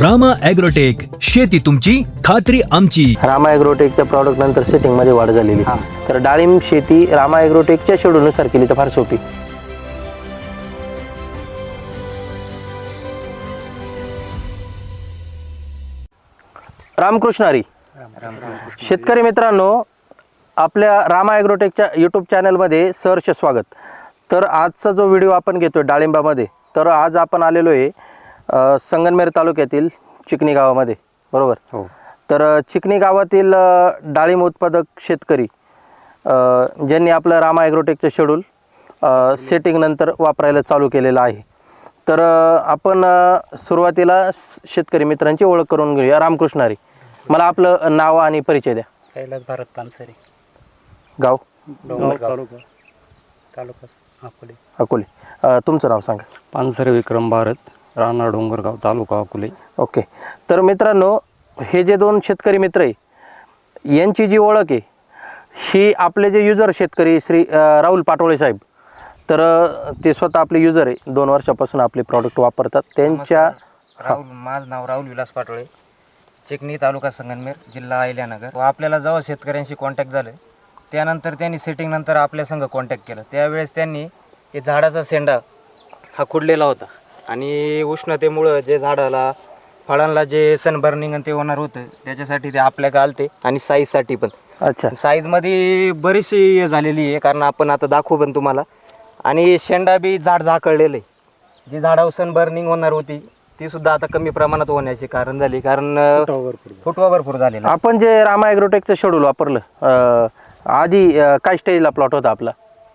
Rama agrotech शेती तुमची खात्री आमची. रामा ॲग्रोटेकच्या प्रॉडक्ट नंतर सेटिंगमध्ये वाढ झालेली. तर डाळिंब शेती रामा ॲग्रोटेकच्या शेड्यूलनुसार केली तर फार सोपी. रामकृष्ण हरी. शेतकरी मित्रांनो आपल्या रामा ॲग्रोटेकच्या यूट्यूब चॅनलमध्ये सहर्ष स्वागत. तर आजचा जो व्हिडिओ आपण घेतोय डाळिंबामध्ये तर आज आपण आलेलो आहे अ, संगमनेर तालुक्यातील चिकणी गावामध्ये बरोबर? हो. तर चिकणी गावातील अ, डाळिंब उत्पादक शेतकरी अ, ज्यांनी आपलं रामा ॲग्रोटेकचं शेड्यूल सेटिंग नंतर वापरायला चालू केलेलं आहे. तर अ, आपण अ, सुरुवातीला स- शेतकरी मित्रांची ओळख करून घेऊया. रामकृष्ण हरी मला आपलं नाव आणि परिचय द्या. कैलास भारत पानसरे. गाव? डोंगरगाव तालुका अकोले. अकोले. अ, तुमचं नाव सांगा. पानसरे विक्रम भारत. राहणार डोंगरगाव तालुका अकोले. ओके. तर मित्रांनो हे जे दोन शेतकरी मित्र आहे यांची जी ओळख आहे ही आपले जे युजर शेतकरी श्री राहुल पाटोळे साहेब तर ते स्वतः आपले युजर आहे. दोन वर्षापासून आपले प्रॉडक्ट वापरतात. त्यांच्या राहुल माझं नाव राहुल विलास पाटोळे. चिकणी तालुका संगमनेर जिल्हा अहिल्यानगर. व आपल्याला जेव्हा शेतकऱ्यांशी कॉन्टॅक्ट झालं त्यानंतर त्यांनी सेटिंग नंतर आपल्या संघ कॉन्टॅक्ट केलं. त्यावेळेस त्यांनी हे झाडाचा शेंडा हा खुडलेला होता. आणि उष्णतेमुळं जे झाडाला फळांना जे सनबर्निंग आणि ते होणार होतं त्याच्यासाठी ते आपल्या आलते आणि साईजसाठी पण. अच्छा. साईजमध्ये बरीचशी हे झालेली आहे कारण आपण आता दाखवू पण तुम्हाला. आणि शेंडा बी झाड झाकळलेलं आहे. जी झाडावर सन बर्निंग होणार होती ती सुद्धा आता कमी प्रमाणात होण्याचे कारण झाली कारण फुटवा भरपूर झालेला आपण जे रामा ॲग्रोटेकचं शेड्यूल वापरलं अ, आधी अ, काय स्टेजला प्लॉट होता आपला?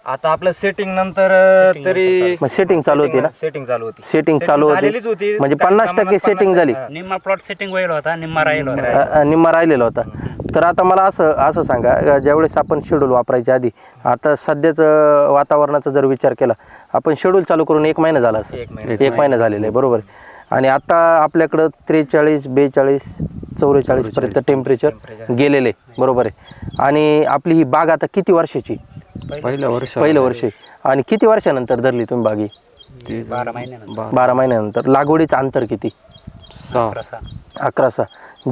आता आपलं सेटिंग नंतर अं, तरी मग सेटिंग चालू होती ना? सेटिंग चालू होती. सेटिंग चालू झालेलीच होती. होती. म्हणजे पन्नास टक्के सेटिंग झाली. निम्मा प्लॉट सेटिंग व्हायला होता निम्मा राहिला होता. अ, अ, निम्मा राहिलेला होता. तर आता मला असं असं सांगा अ, ज्यावेळेस आपण शेड्यूल वापरायच्या आधी आता सध्याचं वातावरणाचा जर विचार केला आपण शेड्यूल चालू करून एक महिना झाला असं. एक महिना. एक महिना झालेला आहे बरोबर आहे. आणि आता आपल्याकडं त्रेचाळीस बेचाळीस चौवेचाळीस पर्यंत टेम्परेचर गेलेले बरोबर आहे. आणि आपली ही बाग आता किती वर्षाची? पहिल्या वर्ष. पहिलं वर्ष. आहे. आणि किती वर्षानंतर धरली तुम्ही बागी? ते बारा महिन्यानंतर. बारा. महिन्यानंतर. लागवडीचं अंतर किती? सहा. प्रसा अकरा सहा.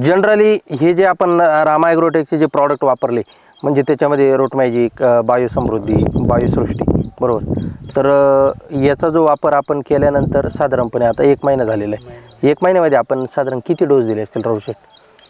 जनरली हे जे आपण रामा ॲग्रोटेकचे जे प्रॉडक्ट वापरले म्हणजे त्याच्यामध्ये रोटमॅजिक बायोसमृद्धी बायोसृष्टी बरोबर? तर अ, याचा जो वापर आपण केल्यानंतर साधारणपणे आता एक महिना झालेला आहे. एक महिन्यामध्ये आपण साधारण किती डोस दिले असतील राहू शेठ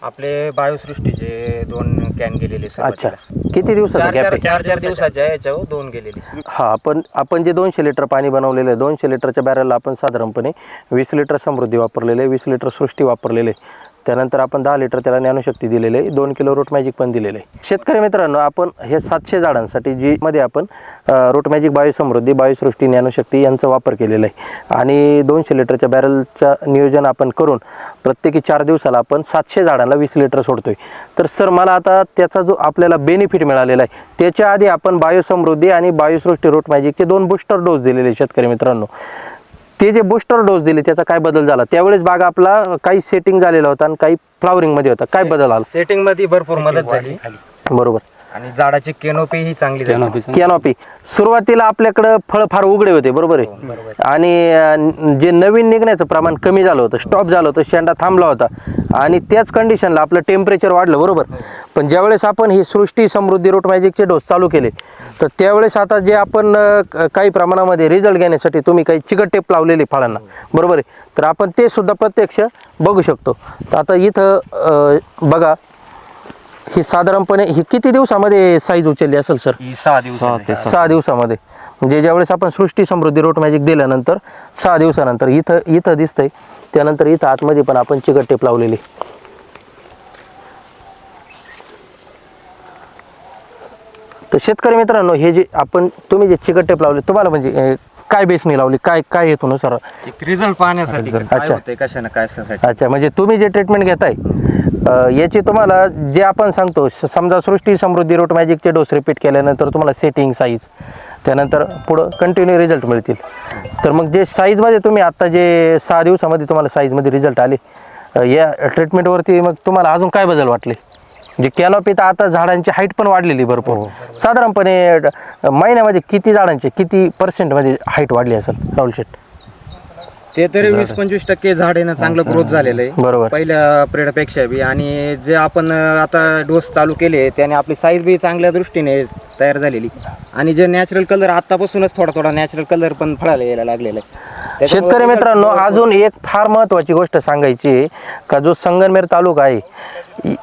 आपले बायोसृष्टीचे दोन कॅन गेलेले अच्छा सुरुवातीला. किती दिवसाचा चार गॅप चार चार चार दिवसाच्या याच्यावर दोन गेलेले हा आपण आपण जे दोनशे लिटर पाणी बनवलेलं आहे दोनशे लिटरच्या बॅरलला आपण साधारणपणे वीस लिटर समृद्धी वापरलेले वीस लिटर सृष्टी वापरलेले आहे. त्यानंतर आपण दहा लिटर त्याला ज्ञानशक्ती दिलेले आहे. दोन किलो रूट मॅजिक पण दिलेले आहे. शेतकरी मित्रांनो आपण हे सातशे झाडांसाठी जी मध्ये आपण रूट मॅजिक बायोसमृद्धी बायोसृष्टी ज्ञानशक्ती यांचा वापर केलेला आहे. आणि दोनशे लिटरच्या बॅरलचं नियोजन आपण करून प्रत्येकी चार दिवसाला आपण सातशे झाडांना वीस लिटर सोडतोय. तर सर मला आता त्याचा जो आपल्याला बेनिफिट मिळालेला आहे त्याच्या आधी आपण बायोसमृद्धी आणि बायोसृष्टी रूट मॅजिकचे दोन बुस्टर डोस दिलेले आहे शेतकरी मित्रांनो. ते जे बुस्टर डोस दिले त्याचा काय बदल झाला? त्यावेळेस बाग आपला काही सेटिंग झालेला होता आणि काही फ्लावरिंगमध्ये होता. काय बदल आला? सेटिंगमध्ये भरपूर मदत झाली. बरोबर. आणि झाडाची केनोपी ही चांगली झाली. कॅनोपीचं कॅनॉपी सुरुवातीला आपल्याकडं फळ फार उघडे होते बरोबर आहे? आणि अं, जे नवीन निघण्याचं प्रमाण कमी झालं होतं स्टॉप झालं होतं शेंडा थांबला होता. आणि त्याच कंडिशनला आपलं टेम्परेचर वाढलं बरोबर? पण ज्यावेळेस आपण हे सृष्टी समृद्धी रोट मॅजिकचे डोस चालू केले तर त्यावेळेस आता जे आपण अं, क- काही प्रमाणामध्ये रिझल्ट घेण्यासाठी तुम्ही काही चिकट टेप लावलेली फळांना बरोबर आहे? तर आपण ते सुद्धा प्रत्यक्ष बघू शकतो. तर आता इथं अं, बघा ही साधारणपणे ही किती दिवसामध्ये साईज उचलली असेल सर ही सहा दिवस दिवसामध्ये. म्हणजे ज्यावेळेस आपण सृष्टी समृद्धी रोट मॅजिक दिल्यानंतर सहा दिवसानंतर इथं इथं दिसतंय. त्यानंतर इथं आतमध्ये पण आपण चिकट टेप लावलेली. तर शेतकरी मित्रांनो हे जे आपण तुम्ही जे चिकट टेप लावले तुम्हाला म्हणजे काय बेसनी लावली? काय काय येतो सर एक रिझल्ट पाहण्यासाठी काय अच्छा. होतंय कशाने काय साठी. अच्छा म्हणजे तुम्ही जे ट्रीटमेंट घेताय याची तुम्हाला जे आपण सांगतो समजा सृष्टी समृद्धी रोट मॅजिकचे डोस रिपीट केल्यानंतर तुम्हाला सेटिंग साईज त्यानंतर पुढं कंटिन्यू रिझल्ट मिळतील. तर मग जे साईजमध्ये तुम्ही आत्ता जे सहा दिवसामध्ये तुम्हाला साईजमध्ये रिझल्ट आले या ट्रीटमेंटवरती मग तुम्हाला अजून काय बदल वाटले? जे कॅनॉपी तर आता झाडांची हाईट पण वाढलेली भरपूर. साधारणपणे अ, महिन्यामध्ये किती झाडांचे किती पर्सेंटमध्ये हाईट वाढली असेल राहुल शेट ते तरी वीस पंचवीस टक्के झाड आहे ना चांगलं ग्रोथ झालेलं आहे. बरोबर. पहिल्या पिढ्यापेक्षा बी. आणि जे आपण आता डोस चालू केले त्याने आपली साईज बी चांगल्या दृष्टीने तयार झालेली. आणि जे नॅचरल कलर आतापासूनच थोडा थोडा नॅचरल कलर पण फळायला यायला लागलेला आहे. शेतकरी मित्रांनो अजून एक फार महत्त्वाची गोष्ट सांगायची का जो संगनमेर तालुका आहे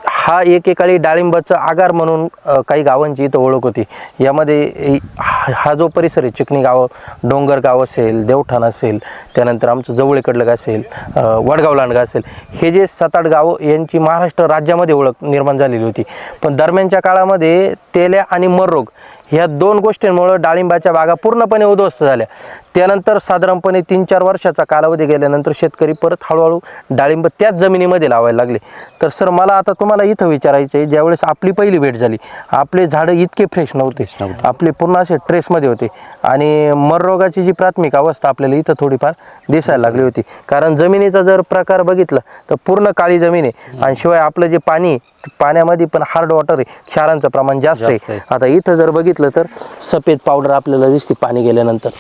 हा एकेकाळी डाळिंबाचं आगार म्हणून काही गावांची इथं ओळख होती. यामध्ये हा जो परिसर आहे चिकणी गाव डोंगरगाव असेल देवठाण असेल त्यानंतर आमचं जवळीकडलं असेल वडगाव लांडगा असेल हे जे सात आठ गावं यांची महाराष्ट्र राज्यामध्ये ओळख निर्माण झालेली होती. पण दरम्यानच्या काळामध्ये तेल्या आणि मररोग ह्या दोन गोष्टींमुळं डाळिंबाच्या बागा पूर्णपणे उद्ध्वस्त झाल्या. त्यानंतर साधारणपणे तीन चार वर्षाचा कालावधी गेल्यानंतर शेतकरी परत हळूहळू डाळिंब त्याच जमिनीमध्ये लावायला लागले. तर सर मला आता तुम्हाला इथं विचारायचं आहे ज्यावेळेस आपली पहिली भेट झाली आपले झाडं इतके फ्रेश नव्हते. आपले पूर्ण असे ट्रेसमध्ये होते. आणि मररोगाची जी प्राथमिक अवस्था आपल्याला इथं थोडीफार दिसायला लागली होती. कारण जमिनीचा जर प्रकार बघितला तर पूर्ण काळी जमीन आहे. आणि शिवाय आपलं जे पाणी पाण्यामध्ये पण हार्ड वॉटर आहे. क्षारांचं प्रमाण जास्त आहे. आता इथं जर बघितलं तर सफेद पावडर आपल्याला दिसते पाणी गेल्यानंतर.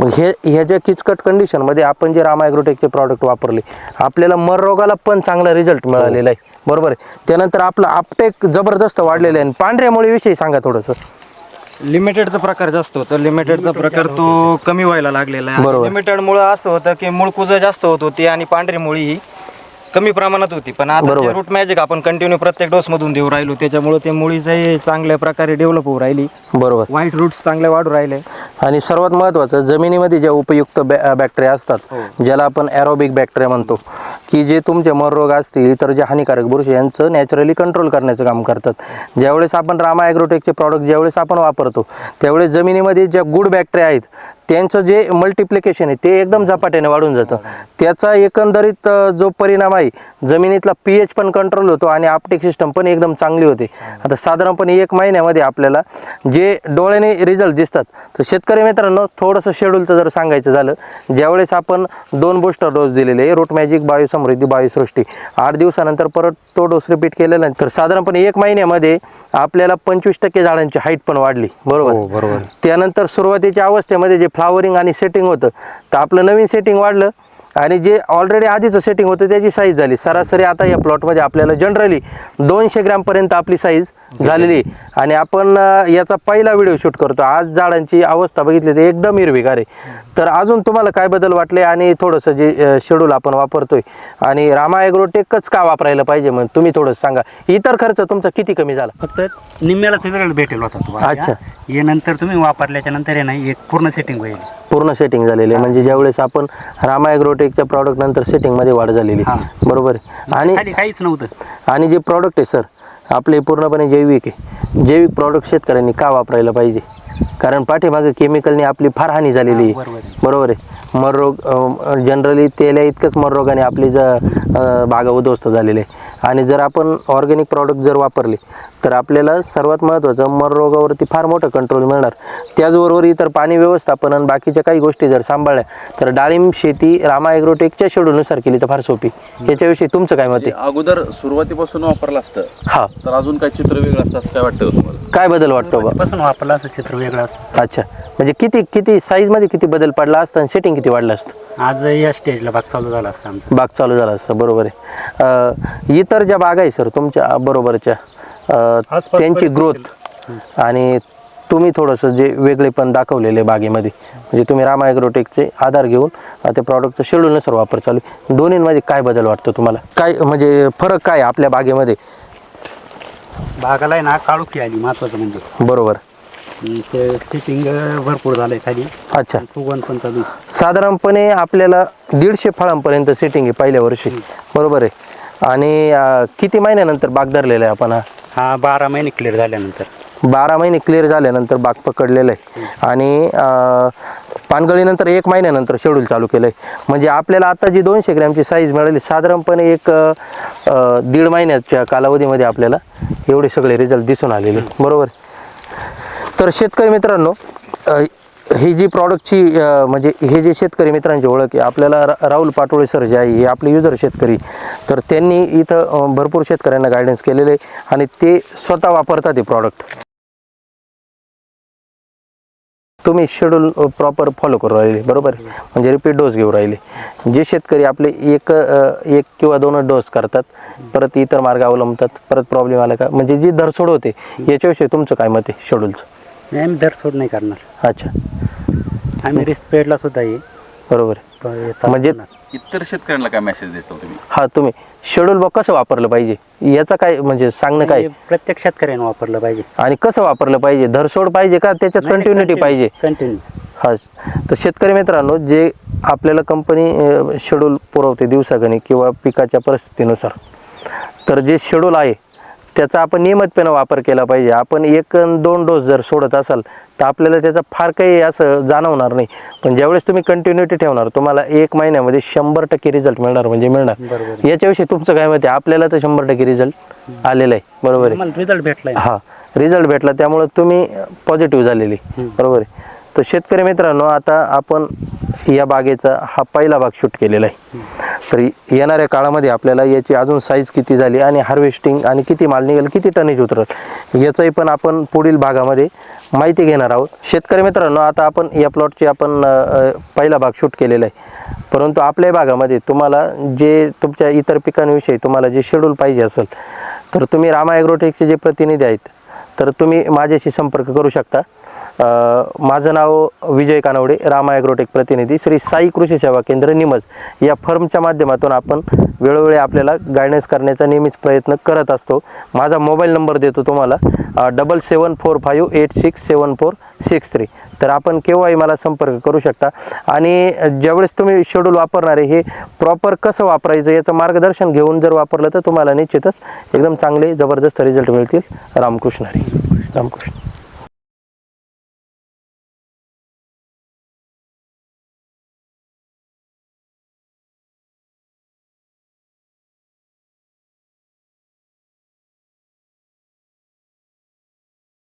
मग हे ह्याच्या किचकट कंडिशनमध्ये आपण जे रामायग्रोटेकचे प्रॉडक्ट वापरले आपल्याला मर रोगाला पण चांगला रिझल्ट मिळालेला आहे. बरोबर आहे? त्यानंतर आपलं आपटेक जबरदस्त वाढलेलं आहे. आणि पांढऱ्यामुळे विषयी सांगा थोडंसं. लिमिटेडचा प्रकार जास्त होतं. लिमिटेडचा प्रकार तो कमी व्हायला लागलेला बरोबर. आहे लिमिटेड मुळे असं होतं की मुळकुज जास्त होत होती आणि पांढरी मुळी ही कमी प्रमाणात होती. पण आता बरोबर. रूट मॅजिक आपण कंटिन्यू प्रत्येक डोस मधून देऊ राहिलो त्याच्यामुळे ते मुळीचाही चांगल्या प्रकारे डेव्हलप होऊ राहिली. बरोबर. व्हाईट रूट्स चांगले वाढू राहिले. आणि सर्वात महत्त्वाचं जमिनीमध्ये ज्या उपयुक्त बॅ बॅक्टेरिया असतात ज्याला आपण ॲरोबिक बॅक्टेरिया म्हणतो की जे तुमचे मररोग असतील तर जे हानिकारक बुरशी यांचं नॅचरली कंट्रोल करण्याचं काम करतात. ज्यावेळेस आपण रामा ॲग्रोटेकचे प्रॉडक्ट ज्यावेळेस आपण वापरतो त्यावेळेस जमिनीमध्ये ज्या गुड बॅक्टेरिया आहेत त्यांचं जे मल्टिप्लिकेशन आहे ते एकदम झपाट्याने वाढून जातं. त्याचा एकंदरीत जो परिणाम आहे जमिनीतला पी एच पण कंट्रोल होतो आणि आपटेक सिस्टम पण एकदम चांगली होते. आता साधारणपणे एक महिन्यामध्ये आपल्याला जे डोळ्याने रिझल्ट दिसतात तर शेतकरी मित्रांनो थोडंसं शेड्यूलचं जर सांगायचं झालं ज्यावेळेस आपण दोन बूस्टर डोस दिलेले रूट मॅजिक बायोसमृद्धी बायोसृष्टी आठ दिवसानंतर परत तो डोस रिपीट केलेला तर साधारणपणे एक महिन्यामध्ये आपल्याला पंचवीस टक्के झाडांची हाईट पण वाढली. हो बरोबर बरोबर. त्यानंतर सुरुवातीच्या अवस्थेमध्ये जे फ्लावरिंग आणि सेटिंग होतं. तर आपलं नवीन सेटिंग वाढलं आणि जे ऑलरेडी आधीचं सेटिंग होतं त्याची साईज झाली. सरासरी आता या प्लॉटमध्ये आपल्याला जनरली दोनशे ग्रॅमपर्यंत आपली साईज झालेली. आणि आपण याचा पहिला व्हिडिओ शूट करतो. आज झाडांची अवस्था बघितली तर एकदम हिरवीगार आहे. तर अजून तुम्हाला काय बदल वाटले आणि थोडंसं जे शेड्यूल आपण वापरतोय. आणि रामा ॲग्रोटेकच का वापरायला पाहिजे मग तुम्ही थोडंसं सांगा. इतर खर्च तुमचा किती कमी झाला? फक्त निम्म्याला रिझल्ट भेटेल होता तुम्हाला अच्छा. हे? नंतर तुम्ही वापरल्याच्या नंतर आहे ना एक पूर्ण सेटिंग होईल. पूर्ण सेटिंग झालेली आहे. म्हणजे ज्यावेळेस आपण रामा ॲग्रोटेकच्या प्रॉडक्ट नंतर सेटिंगमध्ये वाढ झालेली हा. बरोबर आहे. आणि खाली काहीच नव्हतं. आणि जे प्रॉडक्ट आहे सर आपले पूर्णपणे जैविक आहे. जैविक प्रॉडक्ट शेतकऱ्यांनी का वापरायला पाहिजे? कारण पाठीमागे केमिकलने आपली फार हानी झालेली आहे. बरोबर आहे. बरोबर आहे. मररोग जनरली तेल्या इतकंच मररोगाने आपली ज अं, बागा उद्ध्वस्त झालेले आहे. आणि जर आपण ऑर्गॅनिक प्रॉडक्ट जर वापरले तर आपल्याला सर्वात महत्त्वाचं मररोगावरती फार मोठं कंट्रोल मिळणार. त्याचबरोबर इतर पाणी व्यवस्थापन आणि बाकीच्या काही गोष्टी जर सांभाळल्या तर डाळिंब शेती रामा ॲग्रोटेकच्या शेड्यूलनुसार केली तर फार सोपी. याच्याविषयी तुमचं काय मत आहे? अगोदर सुरुवातीपासून वापरलं असतं. हा. तर अजून काय चित्र वेगळं असतं असं काय वाटतं तुम्हाला? काय बदल वाटतो बा? पासून वापरलं असं चित्र वेगळं असतं. अच्छा. म्हणजे किती किती साईजमध्ये किती बदल पडला असता आणि सेटिंग किती वाढलं असतं? आज या स्टेजला भाग चालू झाला असता आमचा. बाग चालू झाला असतं. बरोबर आहे. अं, इतर ज्या बागा आहे सर तुमच्या बरोबरच्या अं, त्यांची ग्रोथ आणि तुम्ही थोडंसं जे वेगळेपण दाखवलेले आहे बागेमध्ये म्हणजे तुम्ही रामा ॲग्रोटेकचे आधार घेऊन अं, ते प्रॉडक्टचं शेड्यूलनुसार वापर चालू आहे. दोन्हींमध्ये काय बदल वाटतो तुम्हाला? काय म्हणजे फरक काय आहे आपल्या बागेमध्ये? भागाला आहे ना काळुखी आली महत्वाचं म्हणजे. बरोबर. आणि ते सेटिंग भरपूर झालंय खाली. अच्छा. फुगवण पण चालू आहे. साधारणपणे आपल्याला दीडशे फळांपर्यंत सेटिंग आहे पहिल्या वर्षी. बरोबर आहे. आणि अं, किती महिन्यानंतर बाग धरलेला आहे आपण हा? हा बारा महिने क्लिअर झाल्यानंतर. बारा महिने क्लिअर झाल्यानंतर बाग पकडलेलं आहे. आणि पानगळीनंतर एक महिन्यानंतर शेड्यूल चालू केलं आहे म्हणजे आपल्याला आता जी दोनशे ग्रॅमची साईज मिळाली साधारणपणे एक दीड महिन्याच्या कालावधीमध्ये आपल्याला एवढे सगळे रिझल्ट दिसून आलेले. बरोबर? तर शेतकरी मित्रांनो ही जी प्रॉडक्टची म्हणजे हे जे शेतकरी मित्रांची ओळख आहे आपल्याला रा राहुल पाटोळे सर जे आहे हे आपले युजर शेतकरी तर त्यांनी इथं भरपूर शेतकऱ्यांना गायडन्स केलेले आहे आणि ते स्वतः वापरतात हे प्रॉडक्ट तुम्ही शेड्यूल प्रॉपर फॉलो करू राहिले बरोबर म्हणजे रिपीट डोस घेऊ राहिले. जे शेतकरी आपले एक एक किंवा दोनच डोस करतात परत इतर मार्ग अवलंबतात परत प्रॉब्लेम आला का? म्हणजे जी धरसोड होते याच्याविषयी तुमचं काय मत आहे शेड्यूलचं नाही, आम्ही दरसोड नाही करणार. अच्छा. आम्ही रिस्क पेडला सुद्धा ये बरोबर आहे. हे म्हणजे. इतर शेतकऱ्यांना काय मेसेज देता तुम्ही? हा तुम्ही शेड्यूल बॉ कसं वापरलं पाहिजे? याचं काय म्हणजे सांगणं काय? हे प्रत्येक शेतकऱ्याने वापरलं पाहिजे. आणि कसं वापरलं पाहिजे? धरसोड पाहिजे का? त्याच्यात कंटिन्युटी पाहिजे? कंटिन्यू हा. तर शेतकरी मित्रांनो जे आपल्याला कंपनी शेड्यूल पुरवते दिवसागणिक किंवा पिकाच्या परिस्थितीनुसार तर जे शेड्यूल आहे त्याचा आपण नियमितपणे वापर केला पाहिजे. आपण एक दोन डोस जर सोडत असाल तर आपल्याला त्याचा फार काही असं जाणवणार नाही. पण ज्यावेळेस तुम्ही कंटिन्युटी ठेवणार तुम्हाला एक महिन्यामध्ये शंभर टक्के रिझल्ट मिळणार म्हणजे मिळणार. याच्याविषयी तुमचं काय आहे? आपल्याला तर शंभर टक्के रिझल्ट आलेला आहे. बरोबर आहे. रिझल्ट भेटलाय ना. हा रिझल्ट भेटला. त्यामुळं तुम्ही पॉझिटिव्ह झालेली. बरोबर आहे. तर शेतकरी मित्रांनो आता आपण या बागेचा हा पहिला भाग शूट केलेला आहे. तर येणाऱ्या काळामध्ये आपल्याला याची अजून साईज किती झाली आणि हार्वेस्टिंग आणि किती माल निघेल किती टनेज उतरल याचंही पण आपण पुढील भागामध्ये माहिती घेणार आहोत. शेतकरी मित्रांनो आता आपण या प्लॉटची आपण पहिला भाग शूट केलेला आहे. परंतु आपल्या भागामध्ये तुम्हाला जे तुमच्या इतर पिकांविषयी तुम्हाला जे शेड्यूल पाहिजे असेल तर तुम्ही रामा ॲग्रोटेकचे जे प्रतिनिधी आहेत तर तुम्ही माझ्याशी संपर्क करू शकता. माझं नाव विजय कानवडे रामा ॲग्रोटेक प्रतिनिधी श्री साई कृषी सेवा केंद्र निमज. या फर्मच्या माध्यमातून आपण वेळोवेळी आपल्याला गायडन्स करण्याचा नेहमीच प्रयत्न करत असतो. माझा मोबाईल नंबर देतो तुम्हाला. Double seven four five eight six seven four six three तर आपण केव्हाही मला संपर्क करू शकता. आणि ज्यावेळेस तुम्ही शेड्यूल वापरणार आहे हे प्रॉपर कसं वापरायचं याचं मार्गदर्शन घेऊन जर वापरलं तर तुम्हाला निश्चितच एकदम चांगले जबरदस्त रिझल्ट मिळतील. रामकृष्ण हरी. रामकृष्ण.